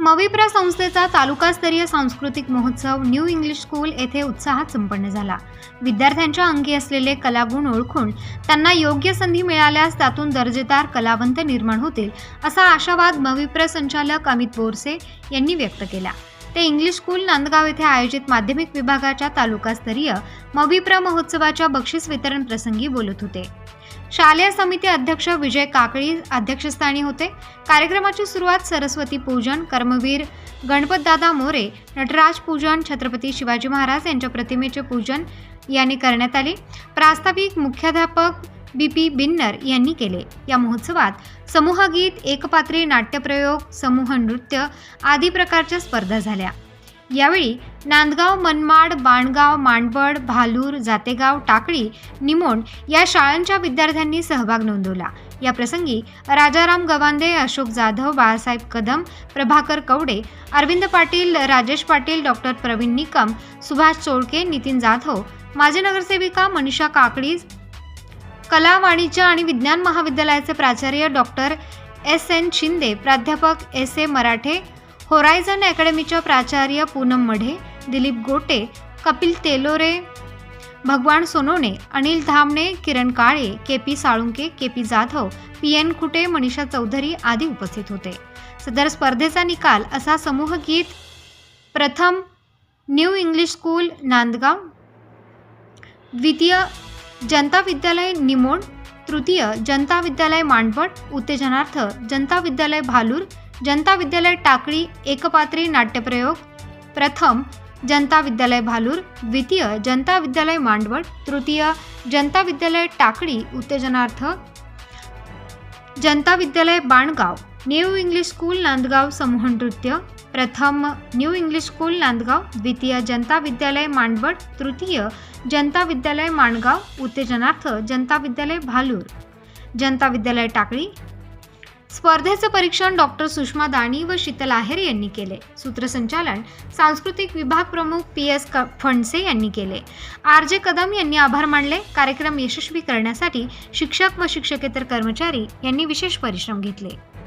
मविप्रा संस्थेचा तालुकास्तरीय सांस्कृतिक महोत्सव न्यू इंग्लिश स्कूल येथे उत्साहात संपन्न झाला. विद्यार्थ्यांच्या अंगी असलेले कलागुण ओळखून त्यांना योग्य संधी मिळाल्यास त्यातून दर्जेदार कलावंत निर्माण होतील असा आशावाद मविप्र संचालक अमित बोरसे यांनी व्यक्त केला. ते इंग्लिश स्कूल नांदगाव येथे आयोजित माध्यमिक विभागाच्या तालुकास्तरीय मविप्र महोत्सवाच्या बक्षीस वितरण प्रसंगी बोलत होते. शालेय समिती अध्यक्ष विजय काकळी अध्यक्षस्थानी होते. कार्यक्रमाची सुरुवात सरस्वती पूजन कर्मवीर गणपतदादा मोरे नटराज पूजन छत्रपती शिवाजी महाराज यांच्या प्रतिमेचे पूजन यांनी करण्यात आले. प्रास्ताविक मुख्याध्यापक बी पी बिन्नर यांनी केले. या महोत्सवात समूहगीत एकपात्री नाट्यप्रयोग समूह नृत्य आदी प्रकारच्या स्पर्धा झाल्या. यावेळी नांदगाव मनमाड बाणगाव मांडवड भालूर जातेगाव टाकळी निमोण या शाळांच्या विद्यार्थ्यांनी सहभाग नोंदवला. या प्रसंगी राजाराम गवांदे अशोक जाधव बाळासाहेब कदम प्रभाकर कवडे अरविंद पाटील राजेश पाटील डॉक्टर प्रवीण निकम सुभाष चोळके नितीन जाधव माजी नगरसेविका मनीषा काकडी कला वाणिज्य आणि विज्ञान महाविद्यालयाचे प्राचार्य डॉक्टर एस एन शिंदे प्राध्यापक एस ए मराठे होरायझन अकॅडमीच्या प्राचार्य Poonam Madhe Dilip Gote Kapil Telore Bhagwan Sonone Anil Dhamne Kiran Kale K P Salunke K P Jadhav P N Khute Manisha Chaudhari आदी उपस्थित होते. सदर स्पर्धेचा निकाल असा समूह गीत प्रथम न्यू इंग्लिश स्कूल नांदगाव. द्वितीय जनता विद्यालय निमोण तृतीय जनता विद्यालय मांडवट उत्तेजनार्थ जनता विद्यालय भालूर जनता विद्यालय टाकळी एकपात्री नाट्यप्रयोग प्रथम जनता विद्यालय भालूर द्वितीय जनता विद्यालय मांडवट तृतीय जनता विद्यालय Takli उत्तेजनार्थ Janata Vidyalaya Bangaon. New English school Nandgaon समूह नृत्य. प्रथम न्यू इंग्लिश स्कूल नांदगाव. द्वितीय जनता विद्यालय मांडवट तृतीय जनता विद्यालय माणगाव उत्तेजनार्थ जनता विद्यालय भालूर. जनता विद्यालय टाकळी. स्पर्धेचं परीक्षण डॉक्टर सुषमा दाणी व शीतल आहेर यांनी केले. सूत्रसंचालन सांस्कृतिक विभाग प्रमुख पी. एस. क. फणसे यांनी केले. आर. जे. कदम यांनी आभार मानले. कार्यक्रम यशस्वी करण्यासाठी शिक्षक व शिक्षकेतर कर्मचारी यांनी विशेष परिश्रम घेतले.